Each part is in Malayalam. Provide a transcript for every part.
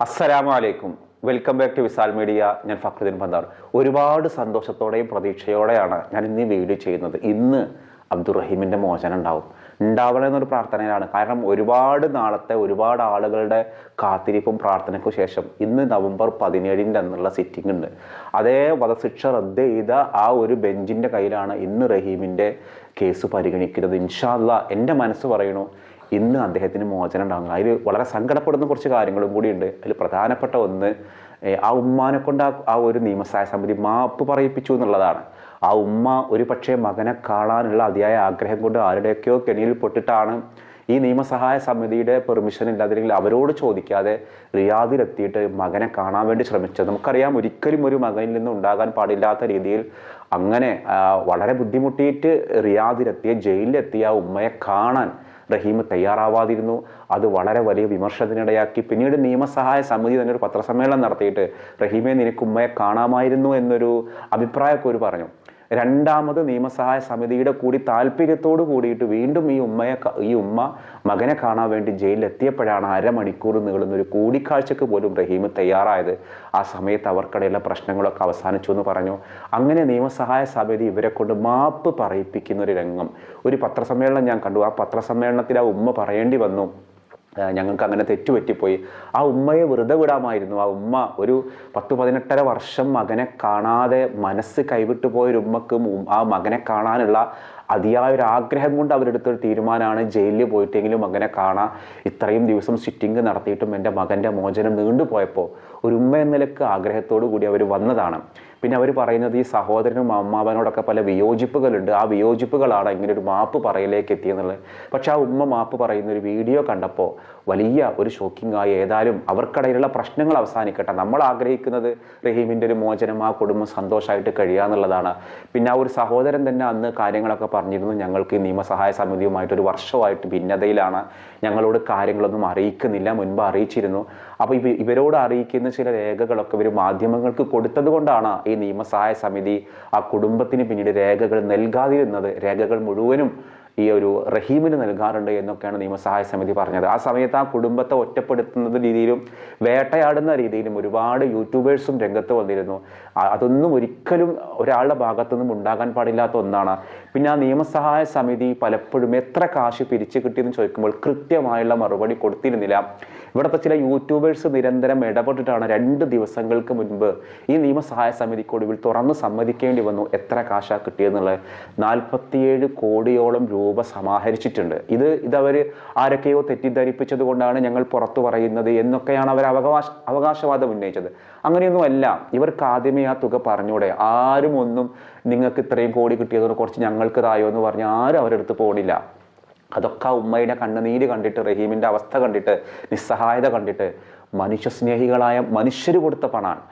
അസ്സലാമു അലൈക്കും welcome back to Visal media. ഞാൻ ഫക്രുദ്ദീൻ പന്താർ. ഒരുപാട് സന്തോഷത്തോടെയും പ്രതീക്ഷയോടെയാണ് ഞാൻ ഇന്ന് ഈ വീഡിയോ ചെയ്യുന്നത്. ഇന്ന് അബ്ദുറഹീമിന്റെ മോചനം ഉണ്ടാവും. ഉണ്ടാവണം എന്നൊരു പ്രാർത്ഥനയിലാണ്. കാരണം ഒരുപാട് നാളത്തെ ഒരുപാട് ആളുകളുടെ കാത്തിരിപ്പും പ്രാർത്ഥനയ്ക്കും ശേഷം ഇന്ന് നവംബർ പതിനേഴിന്റെ അന്നുള്ള സിറ്റിംഗ് ഉണ്ട്. അതേ വധശിക്ഷ റദ്ദ് ചെയ്ത ആ ഒരു ബെഞ്ചിന്റെ കയ്യിലാണ് ഇന്ന് റഹീമിന്റെ കേസ് പരിഗണിക്കുന്നത്. ഇൻഷാല്ല എന്റെ മനസ്സ് പറയണു ഇന്ന് അദ്ദേഹത്തിന് മോചനം ഉണ്ടാകുന്നത്. അതിൽ വളരെ സങ്കടപ്പെടുന്ന കുറച്ച് കാര്യങ്ങളും കൂടിയുണ്ട്. അതിൽ പ്രധാനപ്പെട്ട ഒന്ന് ആ ഉമ്മാനെ കൊണ്ട് ആ ഒരു നിയമസഹായ സമിതി മാപ്പ് പറയിപ്പിച്ചു എന്നുള്ളതാണ്. ആ ഉമ്മ ഒരു പക്ഷേ മകനെ കാണാനുള്ള അതിയായ ആഗ്രഹം കൊണ്ട് ആരുടെയൊക്കെയോ കെണിയിൽ പൊട്ടിട്ടാണ് ഈ നിയമസഹായ സമിതിയുടെ പെർമിഷൻ ഇല്ലാതില്ലെങ്കിൽ അവരോട് ചോദിക്കാതെ റിയാദിലെത്തിയിട്ട് മകനെ കാണാൻ വേണ്ടി ശ്രമിച്ചത്. നമുക്കറിയാം ഒരിക്കലും ഒരു മകനിൽ നിന്ന് ഉണ്ടാകാൻ പാടില്ലാത്ത രീതിയിൽ അങ്ങനെ വളരെ ബുദ്ധിമുട്ടിയിട്ട് റിയാദിലെത്തിയ ജയിലിലെത്തിയ ആ ഉമ്മയെ കാണാൻ റഹീം തയ്യാറാവാതിരുന്നു. അത് വളരെ വലിയ വിമർശനത്തിനിടയാക്കി. പിന്നീട് നിയമസഹായ സമിതി തന്നെ ഒരു പത്രസമ്മേളനം നടത്തിയിട്ട് റഹീമെ നിനക്ക് ഉമ്മയെ കാണാമായിരുന്നു എന്നൊരു അഭിപ്രായമൊക്കെ പറഞ്ഞു. രണ്ടാമത് നിയമസഹായ സമിതിയുടെ കൂടി താല്പര്യത്തോട് കൂടിയിട്ട് വീണ്ടും ഈ ഉമ്മയെ ഈ ഉമ്മ മകനെ കാണാൻ വേണ്ടി ജയിലിലെത്തിയപ്പോഴാണ് അരമണിക്കൂർ നീളുന്ന ഒരു കൂടിക്കാഴ്ചക്ക് പോലും റഹീം തയ്യാറായത്. ആ സമയത്ത് അവർക്കിടയിലെ പ്രശ്നങ്ങളൊക്കെ അവസാനിച്ചു എന്ന് പറഞ്ഞു. അങ്ങനെ നിയമസഹായ സമിതി ഇവരെ കൊണ്ട് മാപ്പ് പറയിപ്പിക്കുന്ന ഒരു രംഗം. ഒരു പത്രസമ്മേളനം ഞാൻ കണ്ടു. ആ പത്രസമ്മേളനത്തിൽ ആ ഉമ്മ പറയേണ്ടി വന്നു. ഞങ്ങൾക്ക് അങ്ങനെ തെറ്റുപറ്റിപ്പോയി. ആ ഉമ്മയെ വെറുതെ വിടാമായിരുന്നു. ആ ഉമ്മ ഒരു പത്ത് പതിനെട്ടര വർഷം മകനെ കാണാതെ മനസ്സ് കൈവിട്ടു പോയൊരു ഉമ്മക്ക് ആ മകനെ കാണാനുള്ള അതിയായ ഒരു ആഗ്രഹം കൊണ്ട് അവരെടുത്തൊരു തീരുമാനമാണ് ജയിലിൽ പോയിട്ടെങ്കിലും മകനെ കാണാൻ ഇത്രയും ദിവസം സിറ്റിംഗ് നടത്തിയിട്ടും എന്റെ മകന്റെ മോചനം നീണ്ടുപോയപ്പോൾ ഒരു ഉമ്മ എന്ന നിലയ്ക്ക് ആഗ്രഹത്തോടു കൂടി അവർ വന്നതാണ്. പിന്നെ അവർ പറയുന്നത് ഈ സഹോദരനും അമ്മാവനോടൊക്കെ പല വിയോജിപ്പുകളുണ്ട്. ആ വിയോജിപ്പുകളാണ് ഇങ്ങനെ ഒരു മാപ്പ് പറയലേക്ക് എത്തിയെന്നുള്ളത്. പക്ഷെ ആ ഉമ്മ മാപ്പ് പറയുന്ന ഒരു വീഡിയോ കണ്ടപ്പോൾ വലിയ ഒരു ഷോക്കിംഗ് ആയി ഏതായാലും അവർക്കിടയിലുള്ള പ്രശ്നങ്ങൾ അവസാനിക്കട്ടെ. നമ്മൾ ആഗ്രഹിക്കുന്നത് റഹീമിന്റെ ഒരു മോചനം ആ കുടുംബം സന്തോഷമായിട്ട് കഴിയുക എന്നുള്ളതാണ്. പിന്നെ ആ ഒരു സഹോദരൻ തന്നെ അന്ന് കാര്യങ്ങളൊക്കെ പറഞ്ഞിരുന്നു. ഞങ്ങൾക്ക് ഈ നിയമസഹായ സമിതിയുമായിട്ട് ഒരു വർഷമായിട്ട് ഭിന്നതയിലാണ്. ഞങ്ങളോട് കാര്യങ്ങളൊന്നും അറിയിക്കുന്നില്ല. മുൻപ് അറിയിച്ചിരുന്നു. അപ്പോൾ ഇവ ഇവരോട് അറിയിക്കുന്ന ചില രേഖകളൊക്കെ ഇവർ മാധ്യമങ്ങൾക്ക് കൊടുത്തത് കൊണ്ടാണ് ഈ നിയമസഹായ സമിതി ആ കുടുംബത്തിന് പിന്നീട് രേഖകൾ നൽകാതിരുന്നത്. രേഖകൾ മുഴുവനും ഈ ഒരു റഹീമിന് നൽകാറുണ്ട് എന്നൊക്കെയാണ് നിയമസഹായ സമിതി പറഞ്ഞത്. ആ സമയത്ത് ആ കുടുംബത്തെ ഒറ്റപ്പെടുത്തുന്ന രീതിയിലും വേട്ടയാടുന്ന രീതിയിലും ഒരുപാട് യൂട്യൂബേഴ്സും രംഗത്ത് വന്നിരുന്നു. അതൊന്നും ഒരിക്കലും ഒരാളുടെ ഭാഗത്തുനിന്നും ഉണ്ടാകാൻ പാടില്ലാത്ത ഒന്നാണ്. പിന്നെ ആ നിയമസഹായ സമിതി പലപ്പോഴും എത്ര കാശ് പിരിച്ചു കിട്ടിയെന്ന് ചോദിക്കുമ്പോൾ കൃത്യമായുള്ള മറുപടി കൊടുത്തിരുന്നില്ല. ഇവിടുത്തെ ചില യൂട്യൂബേഴ്സ് നിരന്തരം ഇടപെട്ടിട്ടാണ് രണ്ട് ദിവസങ്ങൾക്ക് മുൻപ് ഈ നിയമസഹായ സമിതിക്ക് ഒടുവിൽ തുറന്ന് സമ്മതിക്കേണ്ടി വന്നു എത്ര കാശാണ് കിട്ടിയെന്നുള്ളത്. നാൽപ്പത്തിയേഴ് കോടിയോളം രൂപ സമാഹരിച്ചിട്ടുണ്ട്. ഇത് ഇതവർ ആരൊക്കെയോ തെറ്റിദ്ധരിപ്പിച്ചത് കൊണ്ടാണ് ഞങ്ങൾ പുറത്തു പറയുന്നത് എന്നൊക്കെയാണ് അവർ അവകാശ അവകാശവാദം ഉന്നയിച്ചത്. അങ്ങനെയൊന്നുമല്ല. ഇവർക്ക് ആദ്യമേ ആ തുക പറഞ്ഞൂടെ? ആരും ഒന്നും നിങ്ങൾക്ക് ഇത്രയും കോടി കിട്ടിയതോടെ കുറച്ച് ഞങ്ങൾക്ക് തായോ എന്ന് പറഞ്ഞ് ആരും അവരെടുത്ത് പോടില്ല അതൊക്കെ ഉമ്മയുടെ കണ്ണുനീര് കണ്ടിട്ട് റഹീമിന്റെ അവസ്ഥ കണ്ടിട്ട് നിസ്സഹായത കണ്ടിട്ട് മനുഷ്യസ്നേഹികളായ മനുഷ്യർ കൊടുത്ത പണമാണ്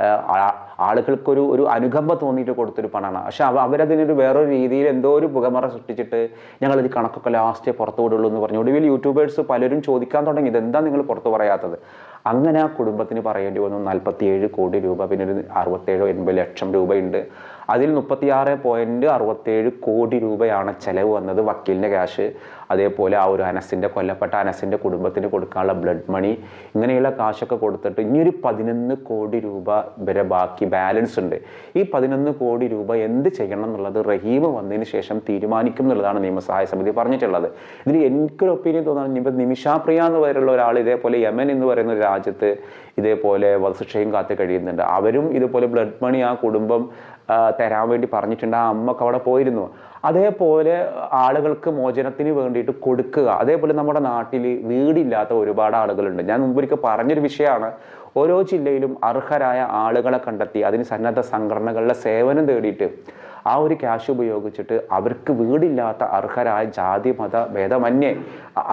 ആളുകൾക്കൊരു ഒരു അനുകമ്പ തോന്നിയിട്ട് കൊടുത്തൊരു പണമാണ്. പക്ഷെ അവ അവരതിനൊരു വേറൊരു രീതിയിൽ എന്തോ ഒരു പുകമറ സൃഷ്ടിച്ചിട്ട് ഞങ്ങൾ ഇത് കണക്കൊക്കെ ലാസ്റ്റേ പുറത്തു വിടുള്ളൂ എന്ന് പറഞ്ഞു. ഒടുവിൽ യൂട്യൂബേഴ്സ് പലരും ചോദിക്കാൻ തുടങ്ങി ഇതെന്താ നിങ്ങൾ പുറത്തു പറയാത്തത്? അങ്ങനെ ആ കുടുംബത്തിന് പറയേണ്ടി വന്നു നാൽപ്പത്തിയേഴ് കോടി രൂപ പിന്നെ ഒരു അറുപത്തേഴോ എൺപത് ലക്ഷം രൂപയുണ്ട്. അതിൽ മുപ്പത്തിയാറ് പോയിന്റ് അറുപത്തേഴ് കോടി രൂപയാണ് ചെലവ് വന്നത് വക്കീലിന്റെ ക്യാഷ് അതേപോലെ ആ ഒരു അനസിന്റെ കൊല്ലപ്പെട്ട അനസിന്റെ കുടുംബത്തിന് കൊടുക്കാനുള്ള ബ്ലഡ് മണി ഇങ്ങനെയുള്ള കാശൊക്കെ കൊടുത്തിട്ട് ഇനിയൊരു പതിനൊന്ന് കോടി രൂപ വരെ ബാക്കി ബാലൻസ് ഉണ്ട്. ഈ പതിനൊന്ന് കോടി രൂപ എന്ത് ചെയ്യണം എന്നുള്ളത് റഹീം വന്നതിന് ശേഷം തീരുമാനിക്കും എന്നുള്ളതാണ് നിയമസഹായ സമിതി പറഞ്ഞിട്ടുള്ളത്. ഇതിൽ എനിക്കൊരു ഒപ്പീനിയൻ തോന്നുന്നത് ഇപ്പം നിമിഷാപ്രിയ എന്ന് പറയുന്ന ഒരാൾ ഇതേപോലെ യമൻ എന്ന് പറയുന്ന ഒരു രാജ്യത്ത് ഇതേപോലെ വധശിക്ഷയും കാത്ത് കഴിയുന്നുണ്ട്. അവരും ഇതുപോലെ ബ്ലഡ് മണി ആ കുടുംബം തരാൻ വേണ്ടി പറഞ്ഞിട്ടുണ്ട്. ആ അമ്മയ്ക്ക് അവിടെ പോയിരുന്നു. അതേപോലെ ആളുകൾക്ക് മോചനത്തിന് വേണ്ടിയിട്ട് കൊടുക്കുക. അതേപോലെ നമ്മുടെ നാട്ടിൽ വീടില്ലാത്ത ഒരുപാട് ആളുകളുണ്ട്. ഞാൻ മുമ്പൊരിക്കൽ പറഞ്ഞൊരു വിഷയമാണ്. ഓരോ ജില്ലയിലും അർഹരായ ആളുകളെ കണ്ടെത്തി അതിന് സന്നദ്ധ സംഘടനകളുടെ സേവനം തേടിയിട്ട് ആ ഒരു ക്യാഷ് ഉപയോഗിച്ചിട്ട് അവർക്ക് വീടില്ലാത്ത അർഹരായ ജാതി മത ഭേദമന്യേ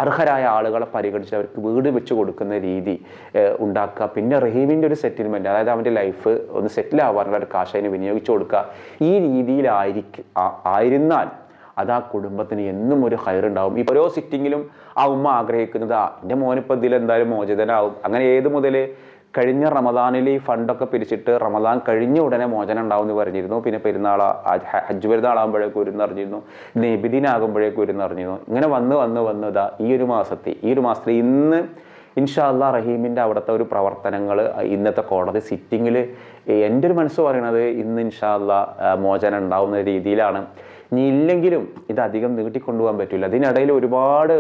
അർഹരായ ആളുകളെ പരിഗണിച്ച് അവർക്ക് വീട് വെച്ച് കൊടുക്കുന്ന രീതി ഉണ്ടാക്കുക. പിന്നെ റഹീമിന്റെ ഒരു സെറ്റിൽമെന്റ് അതായത് അവന്റെ ലൈഫ് ഒന്ന് സെറ്റിൽ ആവാനുള്ള ഒരു കാശ് അതിന് വിനിയോഗിച്ച് കൊടുക്കുക. ഈ രീതിയിലായിരിക്കും ആയിരുന്നാൽ അത് ആ കുടുംബത്തിന് എന്നും ഒരു ഹയറുണ്ടാവും ഈ ഓരോ സിറ്റിങ്ങിലും ആ ഉമ്മ ആഗ്രഹിക്കുന്നത് എന്റെ മോനിപ്പോൾ ഇതിൽ എന്തായാലും മോചിതനാവും. അങ്ങനെ ഏത് മുതൽ കഴിഞ്ഞ റമദാനിൽ ഈ ഫണ്ടൊക്കെ പിരിച്ചിട്ട് റമദാൻ കഴിഞ്ഞ ഉടനെ മോചനം ഉണ്ടാവും എന്ന് പറഞ്ഞിരുന്നു. പിന്നെ പെരുന്നാൾ ഹജ്ജ് പെരുന്നാളാകുമ്പോഴേക്കും നബിദിനാകുമ്പോഴേക്കും ഒരു അറിഞ്ഞിരുന്നു ഇങ്ങനെ വന്ന് വന്ന് വന്ന് ഇതാ ഈ ഒരു മാസത്തെ ഈ ഒരു മാസത്തിൽ ഇന്ന് ഇൻഷാ അല്ലാ റഹീമിന്റെ അവിടുത്തെ ഒരു പ്രവർത്തനങ്ങൾ ഇന്നത്തെ കോടതി സിറ്റിങ്ങിൽ എന്റെ ഒരു മനസ്സ് പറയണത് ഇന്ന് ഇൻഷാ അല്ലാ മോചനം ഉണ്ടാവുന്ന രീതിയിലാണ്. ഇനി ഇല്ലെങ്കിലും ഇത് അധികം നീട്ടിക്കൊണ്ടുപോകാൻ പറ്റില്ല. അതിനിടയിൽ ഒരുപാട്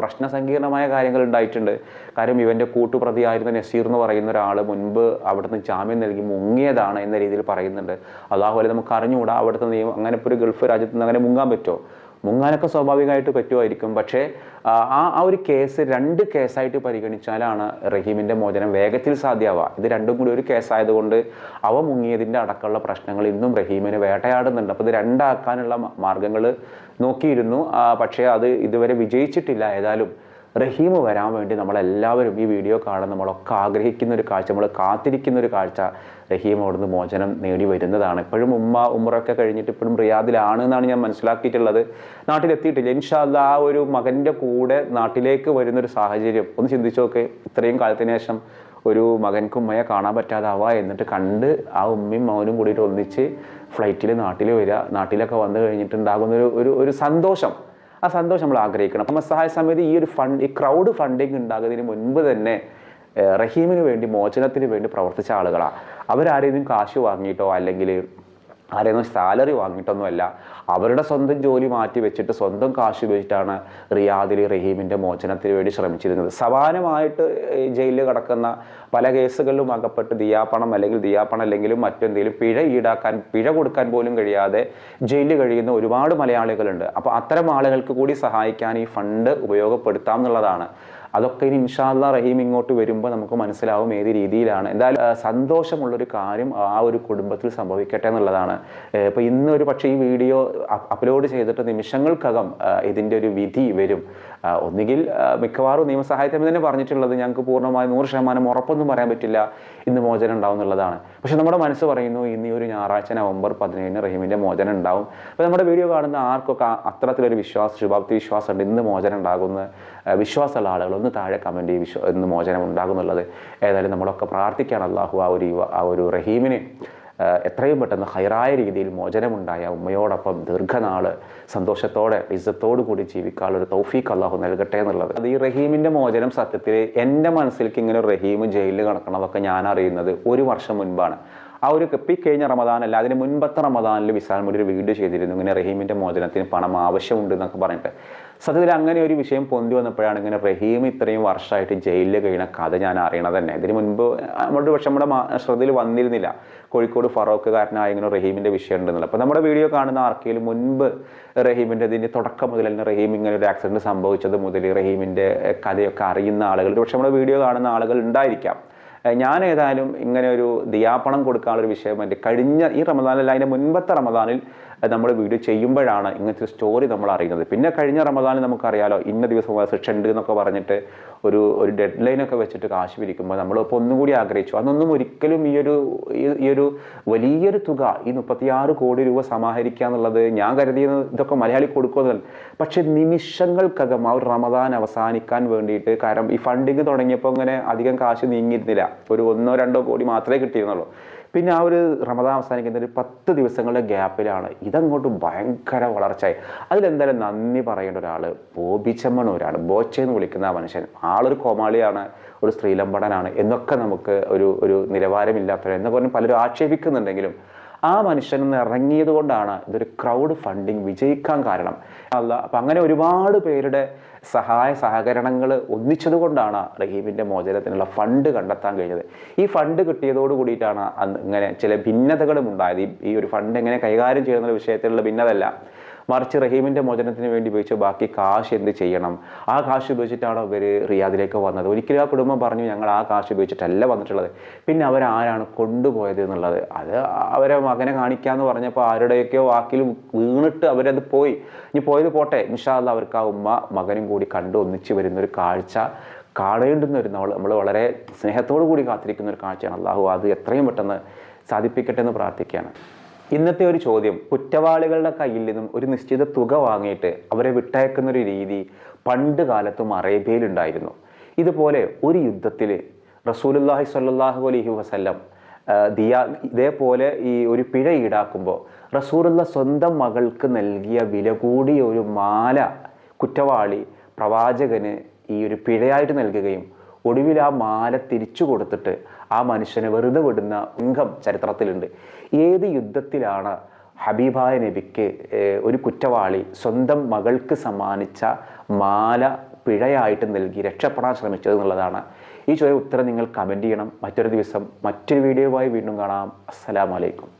പ്രശ്ന സങ്കീർണമായ കാര്യങ്ങൾ ഉണ്ടായിട്ടുണ്ട്. കാര്യം ഇവന്റെ കൂട്ടുപ്രതിയായിരുന്ന നസീർ എന്ന് പറയുന്ന ഒരാൾ മുൻപ് അവിടുന്ന് ജാമ്യം നൽകി മുങ്ങിയതാണ് എന്ന രീതിയിൽ പറയുന്നുണ്ട്. അതാഹുലെ നമുക്ക് അറിഞ്ഞുകൂടാ അവിടുത്തെ നിയമം. അങ്ങനെ ഇപ്പോൾ ഒരു ഗൾഫ് രാജ്യത്ത് നിന്ന് അങ്ങനെ മുങ്ങാൻ പറ്റുമോ? മുങ്ങാനൊക്കെ സ്വാഭാവികമായിട്ട് പറ്റുമായിരിക്കും. പക്ഷേ ആ ആ- ഒരു കേസ് രണ്ട് കേസായിട്ട് പരിഗണിച്ചാലാണ് റഹീമിന്റെ മോചനം വേഗത്തിൽ സാധ്യമാവുക. ഇത് രണ്ടും കൂടി ഒരു കേസായതുകൊണ്ട് അവ മുങ്ങിയതിന്റെ അടക്കമുള്ള പ്രശ്നങ്ങൾ ഇന്നും റഹീമിനെ വേട്ടയാടുന്നുണ്ട്. അപ്പോൾ ഇത് രണ്ടാക്കാനുള്ള മാർഗങ്ങൾ നോക്കിയിരുന്നു. പക്ഷേ അത് ഇതുവരെ വിജയിച്ചിട്ടില്ല. ഏതായാലും റഹീം വരാൻ വേണ്ടി നമ്മളെല്ലാവരും ഈ വീഡിയോ കാണാൻ നമ്മളൊക്കെ ആഗ്രഹിക്കുന്ന ഒരു കാഴ്ച നമ്മൾ കാത്തിരിക്കുന്ന ഒരു കാഴ്ച റഹീം അവിടുന്ന് മോചനം നേടി വരുന്നതാണ്. ഇപ്പോഴും ഉമ്മ ഉമ്മറൊക്കെ കഴിഞ്ഞിട്ട് ഇപ്പോഴും റിയാദിലാണ് എന്നാണ് ഞാൻ മനസ്സിലാക്കിയിട്ടുള്ളത്. നാട്ടിലെത്തിയിട്ടില്ല. ഇൻഷാല്ല ആ ഒരു മകന്റെ കൂടെ നാട്ടിലേക്ക് വരുന്നൊരു സാഹചര്യം. ഒന്ന് ചിന്തിച്ചു നോക്ക്. ഇത്രയും കാലത്തിന് ശേഷം ഒരു മകൻക്ക് ഉമ്മയെ കാണാൻ പറ്റാതാവുക എന്നിട്ട് കണ്ട് ആ ഉമ്മയും മകനും കൂടിയിട്ട് ഒന്നിച്ച് ഫ്ലൈറ്റിൽ നാട്ടിൽ വരിക നാട്ടിലൊക്കെ വന്നു കഴിഞ്ഞിട്ടുണ്ടാകുന്ന ഒരു ഒരു ഒരു സന്തോഷം. ആ സന്തോഷം നമ്മൾ ആഗ്രഹിക്കണം. അപ്പം സഹായ സമിതി ഈ ഒരു ഫണ്ട് ഈ ക്രൗഡ് ഫണ്ടിങ് ഉണ്ടാകുന്നതിന് മുൻപ് തന്നെ റഹീമിന് വേണ്ടി മോചനത്തിന് വേണ്ടി പ്രവർത്തിച്ച ആളുകളാണ് അവരാരെയും കാശ് വാങ്ങിയിട്ടോ അല്ലെങ്കിൽ ആരെയൊന്നും സാലറി വാങ്ങിയിട്ടൊന്നുമല്ല അവരുടെ സ്വന്തം ജോലി മാറ്റി വെച്ചിട്ട് സ്വന്തം കാശ് ഉപയോഗിച്ചിട്ടാണ് റിയാദിൽ റഹീമിന്റെ മോചനത്തിന് വേണ്ടി ശ്രമിച്ചിരുന്നത്. സമാനമായിട്ട് ജയിലിൽ കിടക്കുന്ന പല കേസുകളിലും അകപ്പെട്ട് ദിയാപ്പണം അല്ലെങ്കിൽ ദിയാപ്പണം അല്ലെങ്കിലും മറ്റെന്തെങ്കിലും പിഴ ഈടാക്കാൻ പിഴ കൊടുക്കാൻ പോലും കഴിയാതെ ജയിലിൽ കഴിയുന്ന ഒരുപാട് മലയാളികളുണ്ട്. അപ്പോൾ അത്തരം ആളുകൾക്ക് കൂടി സഹായിക്കാൻ ഈ ഫണ്ട് ഉപയോഗപ്പെടുത്താം എന്നുള്ളതാണ് അതൊക്കെ ഇനി ഇൻഷാല്ല റഹീം ഇങ്ങോട്ട് വരുമ്പോൾ നമുക്ക് മനസ്സിലാവും ഏത് രീതിയിലാണ്. എന്തായാലും സന്തോഷമുള്ളൊരു കാര്യം ആ ഒരു കുടുംബത്തിൽ സംഭവിക്കട്ടെ എന്നുള്ളതാണ്. ഇപ്പോൾ ഇന്ന് ഒരു പക്ഷേ ഈ വീഡിയോ അപ്ലോഡ് ചെയ്തിട്ട് നിമിഷങ്ങൾക്കകം ഇതിന്റെ ഒരു വിധി വരും. ഒന്നുകിൽ മിക്കവാറും നിയമസഹായത്തിന് തന്നെ പറഞ്ഞിട്ടുള്ളത് ഞങ്ങൾക്ക് പൂർണമായി നൂറ് ശതമാനം ഉറപ്പൊന്നും പറയാൻ പറ്റില്ല ഇന്ന് മോചനം ഉണ്ടാവും എന്നുള്ളതാണ്. പക്ഷെ നമ്മുടെ മനസ്സ് പറയുന്നു ഇന്ന് ഈ ഒരു ഞായറാഴ്ച നവംബർ പതിനേഴിന് റഹീമിന്റെ മോചനം ഉണ്ടാവും. അപ്പോൾ നമ്മുടെ വീഡിയോ കാണുന്ന ആർക്കൊക്കെ അത്തരത്തിലൊരു വിശ്വാസം ശുഭാപ്തി വിശ്വാസമുണ്ട് ഇന്ന് മോചനം ഉണ്ടാകുന്ന വിശ്വാസമുള്ള ആളുകൾ ഒന്ന് താഴെ കമന്റ് ചെയ്യും വിശ്വ ഇന്ന് മോചനം ഉണ്ടാകുന്നുള്ളത് ഏതായാലും നമ്മളൊക്കെ പ്രാർത്ഥിക്കുകയാണ്. അള്ളാഹു ആ ഒരു ആ ഒരു റഹീമിനെ എത്രയും പെട്ടെന്ന് ഹൈറായ രീതിയിൽ മോചനമുണ്ടായ ഉമ്മയോടൊപ്പം ദീർഘനാൾ സന്തോഷത്തോടെ ഇജ്ജത്തോടു കൂടി ജീവിക്കാനുള്ളൊരു തൗഫീഖ് അള്ളാഹു നൽകട്ടെ എന്നുള്ളത്. അത് ഈ റഹീമിന്റെ മോചനം സത്യത്തിൽ എന്റെ മനസ്സിലേക്ക് ഇങ്ങനെ റഹീം ജയിലിൽ കിടക്കണതൊക്കെ ഞാൻ അറിയുന്നത് ഒരു വർഷം മുൻപാണ്. ആ ഒരു കപ്പി കഴിഞ്ഞ റമദാനല്ല? അതിന് മുൻപത്തെ റമദാനിൽ വിശാൽ ഒരു വീഡിയോ ചെയ്തിരുന്നു. ഇങ്ങനെ റഹീമിന്റെ മോചനത്തിന് പണം ആവശ്യമുണ്ട് എന്നൊക്കെ പറഞ്ഞിട്ട്. സത്യത്തിൽ അങ്ങനെ ഒരു വിഷയം പൊന്തി വന്നപ്പോഴാണ് ഇങ്ങനെ റഹീം ഇത്രയും വർഷമായിട്ട് ജയിലിൽ കഴിയുന്ന കഥ ഞാൻ അറിയണത് തന്നെ. ഇതിന് മുൻപ് നമ്മുടെ പക്ഷെ നമ്മുടെ ശ്രദ്ധയിൽ വന്നിരുന്നില്ല. കോഴിക്കോട് ഫറോക്കുകാരനായ ഇങ്ങനെ റഹീമിന്റെ വിഷയം ഉണ്ടെന്നുള്ളത്. അപ്പോൾ നമ്മുടെ വീഡിയോ കാണുന്ന ആർക്കെങ്കിലും മുൻപ് റഹീമിന്റെ ഇതിന്റെ തുടക്കം മുതൽ തന്നെ റഹീം ഇങ്ങനെ ഒരു ആക്സിഡന്റ് സംഭവിച്ചത് മുതൽ റഹീമിന്റെ കഥയൊക്കെ അറിയുന്ന ആളുകൾ പക്ഷെ നമ്മുടെ വീഡിയോ കാണുന്ന ആളുകൾ ഉണ്ടായിരിക്കാം. ഞാൻ ഏതായാലും ഇങ്ങനെ ഒരു ദിയാപണം കൊടുക്കാനുള്ള ഒരു വിഷയം മറ്റേ കഴിഞ്ഞ ഈ റമദാനല്ല അതിന്റെ മുൻപത്തെ റമദാനിൽ നമ്മൾ വീഡിയോ ചെയ്യുമ്പോഴാണ് ഇങ്ങനത്തെ ഒരു സ്റ്റോറി നമ്മൾ അറിയുന്നത്. പിന്നെ കഴിഞ്ഞ റമദാനിൽ നമുക്കറിയാലോ ഇന്ന ദിവസം ശിക്ഷ ഉണ്ട് എന്നൊക്കെ പറഞ്ഞിട്ട് ഒരു ഒരു ഡെഡ് ലൈനൊക്കെ വെച്ചിട്ട് കാശ് പിരിക്കുമ്പോൾ നമ്മളിപ്പോൾ ഒന്നും കൂടി ആഗ്രഹിച്ചു. അതൊന്നും ഒരിക്കലും ഈ ഒരു ഈ- ഒരു വലിയൊരു തുക ഈ മുപ്പത്തിയാറ് കോടി രൂപ സമാഹരിക്കുക എന്നുള്ളത് ഞാൻ കരുതിയത് ഇതൊക്കെ മലയാളി കൊടുക്കുമെന്നല്ല. പക്ഷെ നിമിഷങ്ങൾക്കകം ആ ഒരു റമദാൻ അവസാനിക്കാൻ വേണ്ടിയിട്ട് കാരണം ഈ ഫണ്ടിങ് തുടങ്ങിയപ്പോൾ ഇങ്ങനെ അധികം കാശ് നീങ്ങിയിരുന്നില്ല. ഒരു ഒന്നോ രണ്ടോ കോടി മാത്രമേ കിട്ടിയിരുന്നുള്ളൂ. പിന്നെ ആ ഒരു റമദാൻ അവസാനിക്കുന്ന ഒരു പത്ത് ദിവസങ്ങളുടെ ഗ്യാപ്പിലാണ് ഇതങ്ങോട്ട് ഭയങ്കര വളർച്ചയായി. അതിലെന്തായാലും നന്ദി പറയേണ്ട ഒരാൾ ബോബിച്ചമ്മണൂരാണ് ബോച്ചെ എന്ന് വിളിക്കുന്ന മനുഷ്യൻ. ആളൊരു കോമാളിയാണ് ഒരു സ്ത്രീലമ്പടനാണ് എന്നൊക്കെ നമുക്ക് ഒരു ഒരു നിലവാരമില്ലാത്തവർ എന്നൊക്കെ പറഞ്ഞ് പലരും ആക്ഷേപിക്കുന്നുണ്ടെങ്കിലും ആ മനുഷ്യൻ ഒന്ന് ഇറങ്ങിയത് കൊണ്ടാണ് ഇതൊരു ക്രൗഡ് ഫണ്ടിങ് വിജയിക്കാൻ കാരണം. അല്ല അപ്പം അങ്ങനെ ഒരുപാട് പേരുടെ സഹായ സഹകരണങ്ങൾ ഒന്നിച്ചത് കൊണ്ടാണ് റഹീമിന്റെ മോചനത്തിനുള്ള ഫണ്ട് കണ്ടെത്താൻ കഴിഞ്ഞത്. ഈ ഫണ്ട് കിട്ടിയതോട് കൂടിയിട്ടാണ് ഇങ്ങനെ ചില ഭിന്നതകളും ഉണ്ടായത്. ഈ ഒരു ഫണ്ട് എങ്ങനെ കൈകാര്യം ചെയ്യുന്ന വിഷയത്തിലുള്ള ഭിന്നതല്ല മറിച്ച് റഹീമിന്റെ മോചനത്തിന് വേണ്ടി ഉപയോഗിച്ച ബാക്കി കാശ് എന്ത് ചെയ്യണം? ആ കാശ് ഉപയോഗിച്ചിട്ടാണ് ഇവർ റിയാദിലേക്ക് വന്നത്? ഒരിക്കലും ആ കുടുംബം പറഞ്ഞു ഞങ്ങൾ ആ കാശ് ഉപയോഗിച്ചിട്ടല്ല വന്നിട്ടുള്ളത്. പിന്നെ അവരാരാണ് കൊണ്ടുപോയത് എന്നുള്ളത്? അത് അവരെ മകനെ കാണിക്കാന്ന് പറഞ്ഞപ്പോൾ ആരുടെയൊക്കെയോ വാക്കിൽ വീണിട്ട് അവരത് പോയി. ഇനി പോയത് പോട്ടെ. ഇൻഷാല്ല അവർക്ക് ആ ഉമ്മ മകനും കൂടി കണ്ടു ഒന്നിച്ച് വരുന്നൊരു കാഴ്ച കാണേണ്ടുന്ന ഒരു നമ്മൾ നമ്മൾ വളരെ സ്നേഹത്തോടു കൂടി കാത്തിരിക്കുന്ന ഒരു കാഴ്ചയാണ്. അള്ളാഹു അത് എത്രയും പെട്ടെന്ന് സാധിപ്പിക്കട്ടെ എന്ന് പ്രാർത്ഥിക്കുകയാണ്. ഇന്നത്തെ ഒരു ചോദ്യം കുറ്റവാളികളുടെ കയ്യിൽ നിന്നും ഒരു നിശ്ചിത തുക വാങ്ങിയിട്ട് അവരെ വിട്ടയക്കുന്ന ഒരു രീതി പണ്ട് കാലത്തും അറേബ്യയിലുണ്ടായിരുന്നു. ഇതുപോലെ ഒരു യുദ്ധത്തിൽ റസൂലുല്ലാഹി സ്വല്ലല്ലാഹു അലൈഹി വസല്ലം ദിയാ ഇതേപോലെ ഈ ഒരു പിഴ ഈടാക്കുമ്പോൾ റസൂറുള്ള സ്വന്തം മകൾക്ക് നൽകിയ വില കൂടിയ ഒരു മാല കുറ്റവാളി പ്രവാചകന് ഈ ഒരു പിഴയായിട്ട് നൽകുകയും ഒടുവിൽ ആ മാല തിരിച്ചു കൊടുത്തിട്ട് ആ മനുഷ്യനെ വെറുതെ വിടുന്ന അംഗം ചരിത്രത്തിലുണ്ട്. ഏത് യുദ്ധത്തിലാണ് ഹബീബായ നബിക്ക് ഒരു കുറ്റവാളി സ്വന്തം മകൾക്ക് സമ്മാനിച്ച മാല പിഴയായിട്ട് നൽകി രക്ഷപ്പെടാൻ ശ്രമിച്ചത് എന്നുള്ളതാണ്? ഈ ചോദ്യ ഉത്തരം നിങ്ങൾ കമന്റ് ചെയ്യണം. മറ്റൊരു ദിവസം മറ്റൊരു വീഡിയോയുമായി വീണ്ടും കാണാം. അസ്സലാമലൈക്കും